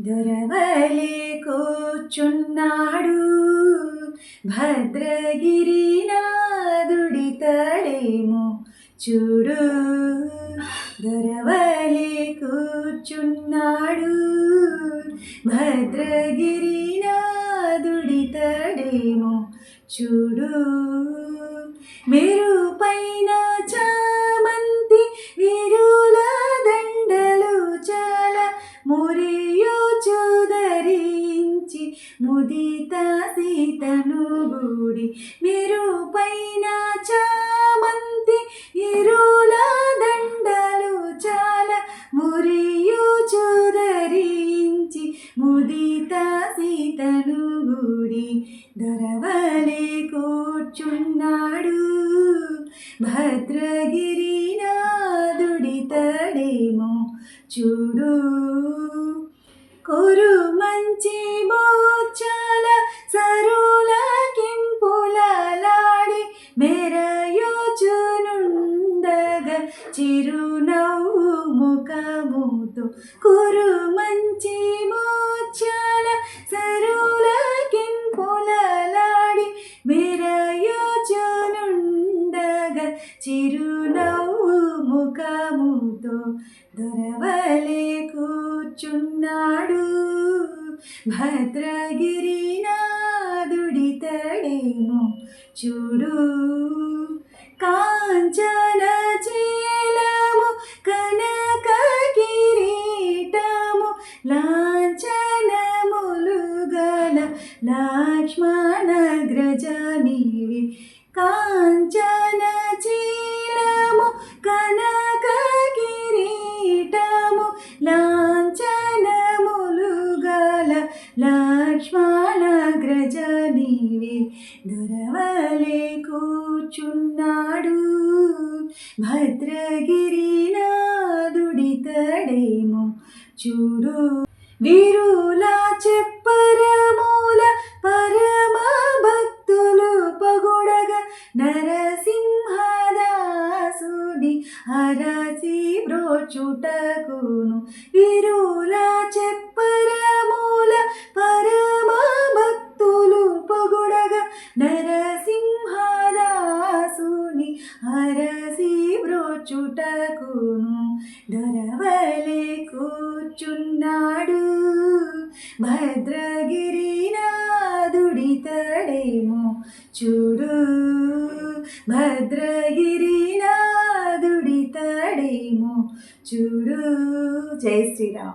దొరవలే కూర్చున్నాడు. భద్రగిరినాదుడితడేమో చూడు. దొరవలి కూర్చున్నాడు. భద్రగిరినాదుడితడేమో చూడు. మీరు పైన సీత సీతను మీరు పైన చామంతి ఇరుల దండలు చాలా మురియు చూదరించి ముదిత సీతను గుడి దొరవలే కూర్చున్నాడు. భద్రగిరినాదుడితడేమో చూడు కొరు చిరునవ్వు ముఖముతో కురు మంచి మోచాల సరుల కింపులలాడి మెరయోచునుండగా చిరునవ్వు ముఖముతో దొరవలే కూర్చున్నాడు. భద్రగిరినాదుడితడేమో చూడు. గల కాంచన చీలము కనక కిరీటము లాంఛనములుగల గల లక్ష్మణ గ్రజనివి దొరవలే కూర్చున్నాడు. భద్రగిరినాదుడితడేమో చూడు. వీరులా చెప్పరమూల పరమ భక్తులు పగుడగా నరసింహదాసుని అరసి బ్రోచుటకును. వీరులా చెప్పరమూల పరమ భక్తులు పగుడగా నరసింహదాసుని అరసి బ్రోచుటకును. దొరవలే కూర్చున్నాడు భద్రగిరిన చూడు భద్రగిరినాదుడితడేమో చూడు జై శ్రీరామ్